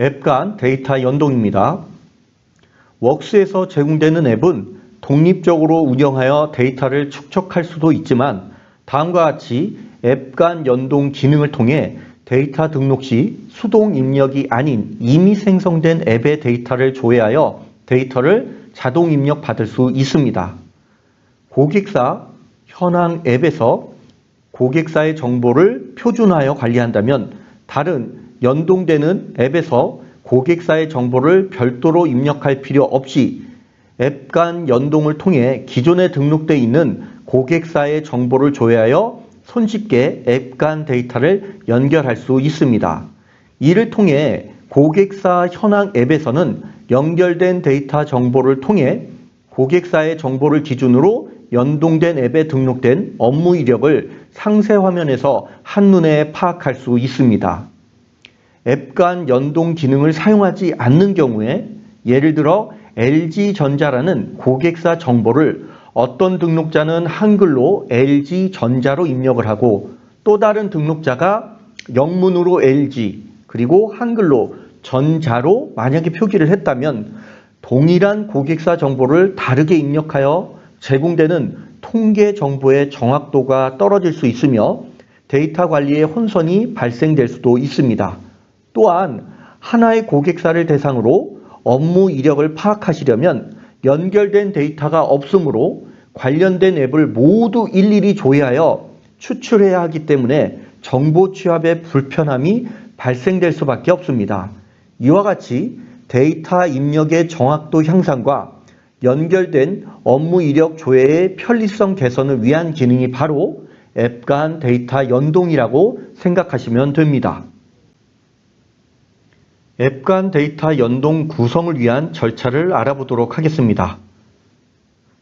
앱 간 데이터 연동입니다. 웍스에서 제공되는 앱은 독립적으로 운영하여 데이터를 축적할 수도 있지만 다음과 같이 앱 간 연동 기능을 통해 데이터 등록 시 수동 입력이 아닌 이미 생성된 앱의 데이터를 조회하여 데이터를 자동 입력 받을 수 있습니다. 고객사 현황 앱에서 고객사의 정보를 표준화하여 관리한다면 다른 연동되는 앱에서 고객사의 정보를 별도로 입력할 필요 없이 앱 간 연동을 통해 기존에 등록되어 있는 고객사의 정보를 조회하여 손쉽게 앱 간 데이터를 연결할 수 있습니다. 이를 통해 고객사 현황 앱에서는 연결된 데이터 정보를 통해 고객사의 정보를 기준으로 연동된 앱에 등록된 업무 이력을 상세 화면에서 한눈에 파악할 수 있습니다. 앱 간 연동 기능을 사용하지 않는 경우에 예를 들어 LG전자라는 고객사 정보를 어떤 등록자는 한글로 LG전자로 입력을 하고 또 다른 등록자가 영문으로 LG 그리고 한글로 전자로 만약에 표기를 했다면 동일한 고객사 정보를 다르게 입력하여 제공되는 통계 정보의 정확도가 떨어질 수 있으며 데이터 관리에 혼선이 발생될 수도 있습니다. 또한 하나의 고객사를 대상으로 업무 이력을 파악하시려면 연결된 데이터가 없으므로 관련된 앱을 모두 일일이 조회하여 추출해야 하기 때문에 정보 취합에 불편함이 발생될 수밖에 없습니다. 이와 같이 데이터 입력의 정확도 향상과 연결된 업무 이력 조회의 편리성 개선을 위한 기능이 바로 앱 간 데이터 연동이라고 생각하시면 됩니다. 앱 간 데이터 연동 구성을 위한 절차를 알아보도록 하겠습니다.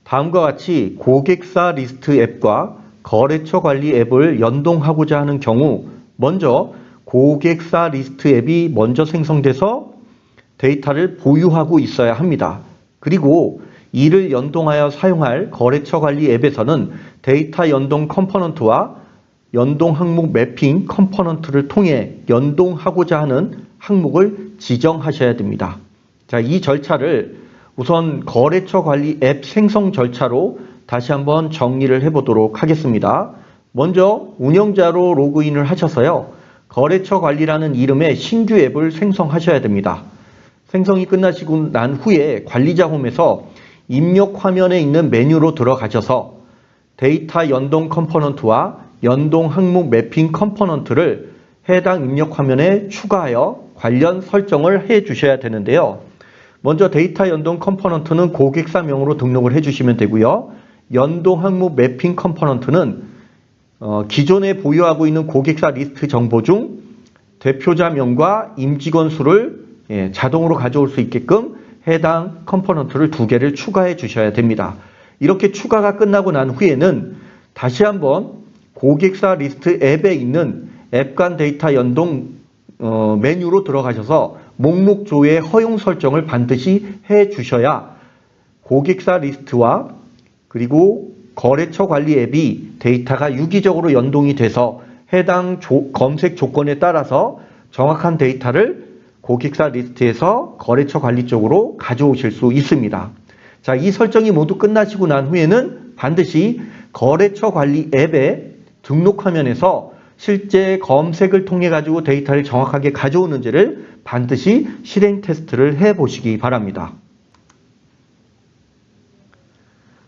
다음과 같이 고객사 리스트 앱과 거래처 관리 앱을 연동하고자 하는 경우 먼저 고객사 리스트 앱이 먼저 생성돼서 데이터를 보유하고 있어야 합니다. 그리고 이를 연동하여 사용할 거래처 관리 앱에서는 데이터 연동 컴포넌트와 연동 항목 매핑 컴포넌트를 통해 연동하고자 하는 항목을 지정하셔야 됩니다. 자, 이 절차를 우선 거래처 관리 앱 생성 절차로 다시 한번 정리를 해 보도록 하겠습니다. 먼저 운영자로 로그인을 하셔서요. 거래처 관리라는 이름의 신규 앱을 생성하셔야 됩니다. 생성이 끝나시고 난 후에 관리자 홈에서 입력 화면에 있는 메뉴로 들어가셔서 데이터 연동 컴포넌트와 연동 항목 매핑 컴포넌트를 해당 입력 화면에 추가하여 관련 설정을 해 주셔야 되는데요. 먼저 데이터 연동 컴포넌트는 고객사명으로 등록을 해 주시면 되고요. 연동 항목 매핑 컴포넌트는 어, 기존에 보유하고 있는 고객사 리스트 정보 중 대표자명과 임직원 수를 예, 자동으로 가져올 수 있게끔 해당 컴포넌트를 두 개를 추가해 주셔야 됩니다. 이렇게 추가가 끝나고 난 후에는 다시 한번 고객사 리스트 앱에 있는 앱 간 데이터 연동 어, 메뉴로 들어가셔서 목록 조회 허용 설정을 반드시 해 주셔야 고객사 리스트와 그리고 거래처 관리 앱이 데이터가 유기적으로 연동이 돼서 해당 조, 검색 조건에 따라서 정확한 데이터를 고객사 리스트에서 거래처 관리 쪽으로 가져오실 수 있습니다. 자, 이 설정이 모두 끝나시고 난 후에는 반드시 거래처 관리 앱에 등록 화면에서 실제 검색을 통해 가지고 데이터를 정확하게 가져오는지를 반드시 실행 테스트를 해 보시기 바랍니다.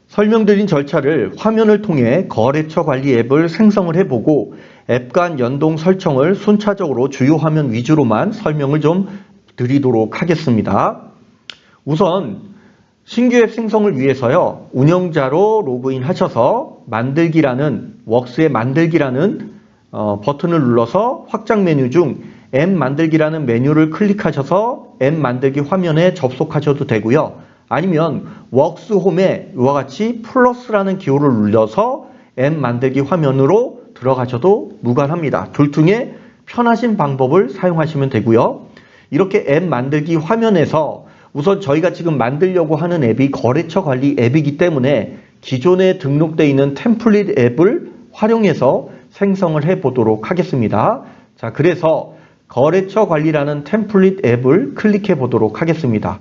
설명드린 절차를 화면을 통해 거래처 관리 앱을 생성을 해보고 앱 간 연동 설정을 순차적으로 주요 화면 위주로만 설명을 좀 드리도록 하겠습니다. 우선 신규 앱 생성을 위해서요. 운영자로 로그인 하셔서 만들기라는 웍스의 만들기라는 어, 버튼을 눌러서 확장 메뉴 중 앱 만들기라는 메뉴를 클릭하셔서 앱 만들기 화면에 접속하셔도 되고요. 아니면 웍스 홈에 이와 같이 플러스라는 기호를 눌러서 앱 만들기 화면으로 들어가셔도 무관합니다. 둘 중에 편하신 방법을 사용하시면 되고요. 이렇게 앱 만들기 화면에서 우선 저희가 지금 만들려고 하는 앱이 거래처 관리 앱이기 때문에 기존에 등록되어 있는 템플릿 앱을 활용해서 생성을 해 보도록 하겠습니다. 자, 그래서 거래처 관리라는 템플릿 앱을 클릭해 보도록 하겠습니다.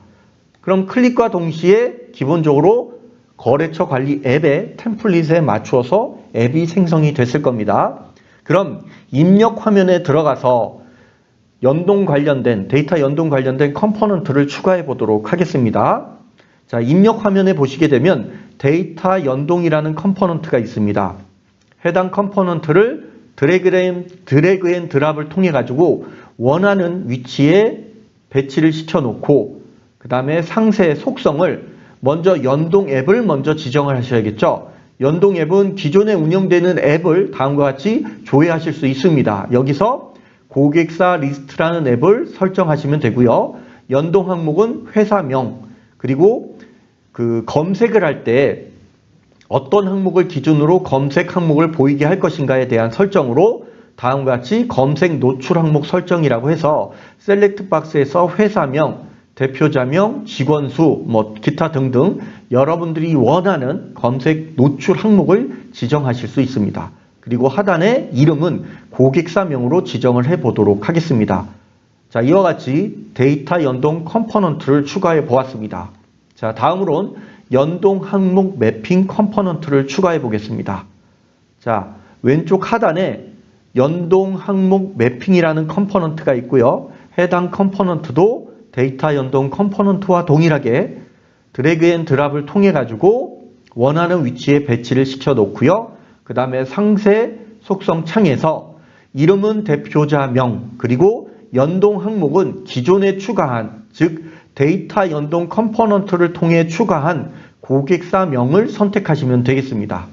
그럼 클릭과 동시에 기본적으로 거래처 관리 앱의 템플릿에 맞추어서 앱이 생성이 됐을 겁니다. 그럼 입력 화면에 들어가서 연동 관련된 데이터 연동 관련된 컴포넌트를 추가해 보도록 하겠습니다. 자, 입력 화면에 보시게 되면 데이터 연동이라는 컴포넌트가 있습니다. 해당 컴포넌트를 드래그, 드래그 앤 드랍을 통해 가지고 원하는 위치에 배치를 시켜 놓고 그 다음에 상세 속성을 먼저 연동 앱을 먼저 지정을 하셔야겠죠. 연동 앱은 기존에 운영되는 앱을 다음과 같이 조회하실 수 있습니다. 여기서 고객사 리스트라는 앱을 설정하시면 되고요. 연동 항목은 회사명 그리고 그 검색을 할 때 어떤 항목을 기준으로 검색 항목을 보이게 할 것인가에 대한 설정으로 다음과 같이 검색 노출 항목 설정이라고 해서 셀렉트 박스에서 회사명, 대표자명, 직원수, 뭐 기타 등등 여러분들이 원하는 검색 노출 항목을 지정하실 수 있습니다. 그리고 하단에 이름은 고객사명으로 지정을 해 보도록 하겠습니다. 자, 이와 같이 데이터 연동 컴포넌트를 추가해 보았습니다. 자, 다음으론 연동 항목 매핑 컴포넌트를 추가해 보겠습니다. 자, 왼쪽 하단에 연동 항목 매핑이라는 컴포넌트가 있고요. 해당 컴포넌트도 데이터 연동 컴포넌트와 동일하게 드래그 앤 드랍을 통해 가지고 원하는 위치에 배치를 시켜 놓고요. 그 다음에 상세 속성 창에서 이름은 대표자명 그리고 연동 항목은 기존에 추가한 즉 데이터 연동 컴포넌트를 통해 추가한 고객사명을 선택하시면 되겠습니다.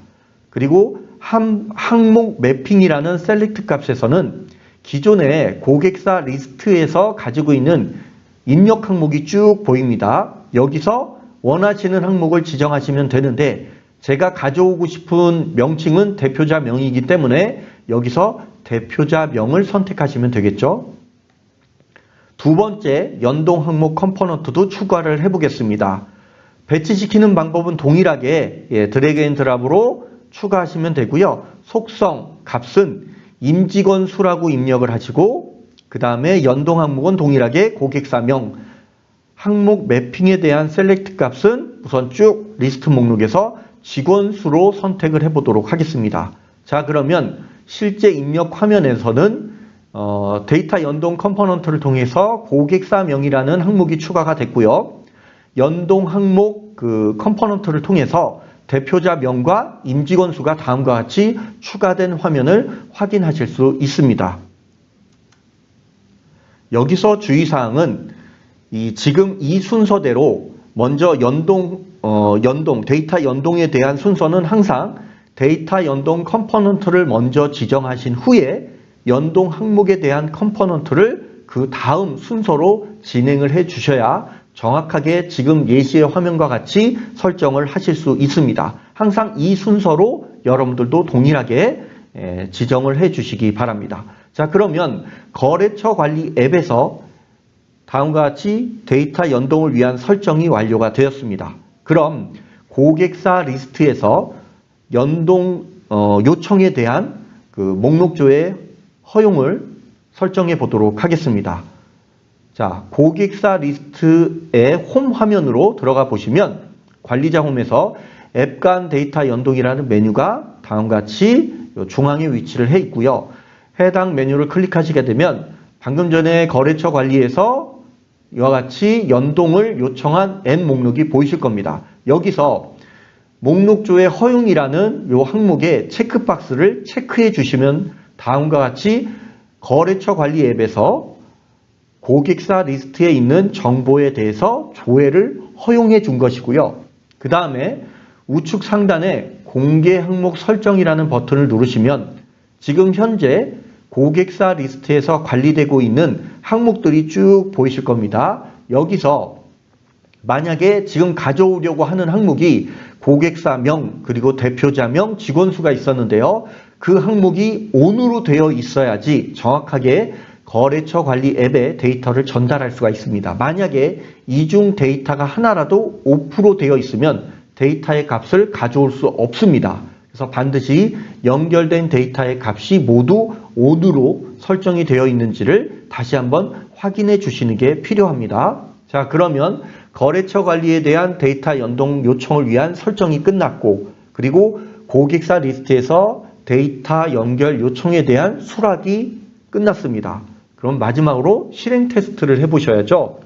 그리고 함, 항목 매핑이라는 셀렉트 값에서는 기존의 고객사 리스트에서 가지고 있는 입력 항목이 쭉 보입니다. 여기서 원하시는 항목을 지정하시면 되는데 제가 가져오고 싶은 명칭은 대표자 명이기 때문에 여기서 대표자 명을 선택하시면 되겠죠. 두 번째 연동 항목 컴포넌트도 추가를 해보겠습니다. 배치시키는 방법은 동일하게 예, 드래그 앤 드랍으로 추가하시면 되고요. 속성, 값은 임직원 수라고 입력을 하시고 그 다음에 연동 항목은 동일하게 고객사명, 항목 매핑에 대한 셀렉트 값은 우선 쭉 리스트 목록에서 직원 수로 선택을 해보도록 하겠습니다. 자 그러면 실제 입력 화면에서는 어, 데이터 연동 컴포넌트를 통해서 고객사명이라는 항목이 추가가 됐고요. 연동 항목 그 컴포넌트를 통해서 대표자 명과 임직원 수가 다음과 같이 추가된 화면을 확인하실 수 있습니다. 여기서 주의사항은 이 지금 이 순서대로 먼저 연동 어, 연동 데이터 연동에 대한 순서는 항상 데이터 연동 컴포넌트를 먼저 지정하신 후에 연동 항목에 대한 컴포넌트를 그 다음 순서로 진행을 해 주셔야 정확하게 지금 예시의 화면과 같이 설정을 하실 수 있습니다. 항상 이 순서로 여러분들도 동일하게 에, 지정을 해 주시기 바랍니다. 자, 그러면 거래처 관리 앱에서 다음과 같이 데이터 연동을 위한 설정이 완료가 되었습니다. 그럼 고객사 리스트에서 연동 어, 요청에 대한 그 목록조의 허용을 설정해 보도록 하겠습니다. 자, 고객사 리스트의 홈 화면으로 들어가 보시면 관리자 홈에서 앱 간 데이터 연동이라는 메뉴가 다음과 같이 중앙에 위치를 해 있고요. 해당 메뉴를 클릭하시게 되면 방금 전에 거래처 관리에서 이와 같이 연동을 요청한 앱 목록이 보이실 겁니다. 여기서 목록조의 허용이라는 이 항목에 체크박스를 체크해 주시면 다음과 같이 거래처 관리 앱에서 고객사 리스트에 있는 정보에 대해서 조회를 허용해 준 것이고요. 그 다음에 우측 상단에 공개 항목 설정이라는 버튼을 누르시면 지금 현재 고객사 리스트에서 관리되고 있는 항목들이 쭉 보이실 겁니다. 여기서 만약에 지금 가져오려고 하는 항목이 고객사명 그리고 대표자명 직원수가 있었는데요. 그 항목이 ON으로 되어 있어야지 정확하게 거래처 관리 앱에 데이터를 전달할 수가 있습니다. 만약에 이중 데이터가 하나라도 5% 되어 있으면 데이터의 값을 가져올 수 없습니다. 그래서 반드시 연결된 데이터의 값이 모두 5로 설정이 되어 있는지를 다시 한번 확인해 주시는 게 필요합니다. 자, 그러면 거래처 관리에 대한 데이터 연동 요청을 위한 설정이 끝났고, 그리고 고객사 리스트에서 데이터 연결 요청에 대한 수락이 끝났습니다. 그럼 마지막으로 실행 테스트를 해보셔야죠.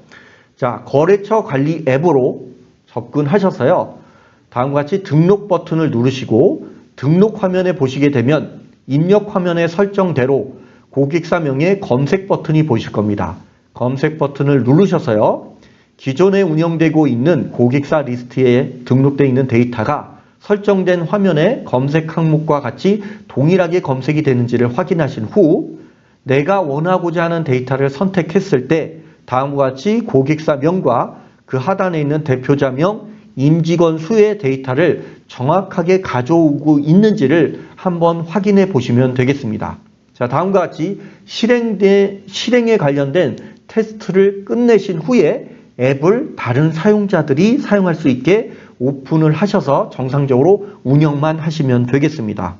자, 거래처 관리 앱으로 접근하셔서요. 다음과 같이 등록 버튼을 누르시고 등록 화면에 보시게 되면 입력 화면의 설정대로 고객사명의 검색 버튼이 보실 겁니다. 검색 버튼을 누르셔서요. 기존에 운영되고 있는 고객사 리스트에 등록되어 있는 데이터가 설정된 화면에 검색 항목과 같이 동일하게 검색이 되는지를 확인하신 후 내가 원하고자 하는 데이터를 선택했을 때 다음과 같이 고객사 명과 그 하단에 있는 대표자 명, 임직원 수의 데이터를 정확하게 가져오고 있는지를 한번 확인해 보시면 되겠습니다. 자, 다음과 같이 실행대, 실행에 관련된 테스트를 끝내신 후에 앱을 다른 사용자들이 사용할 수 있게 오픈을 하셔서 정상적으로 운영만 하시면 되겠습니다.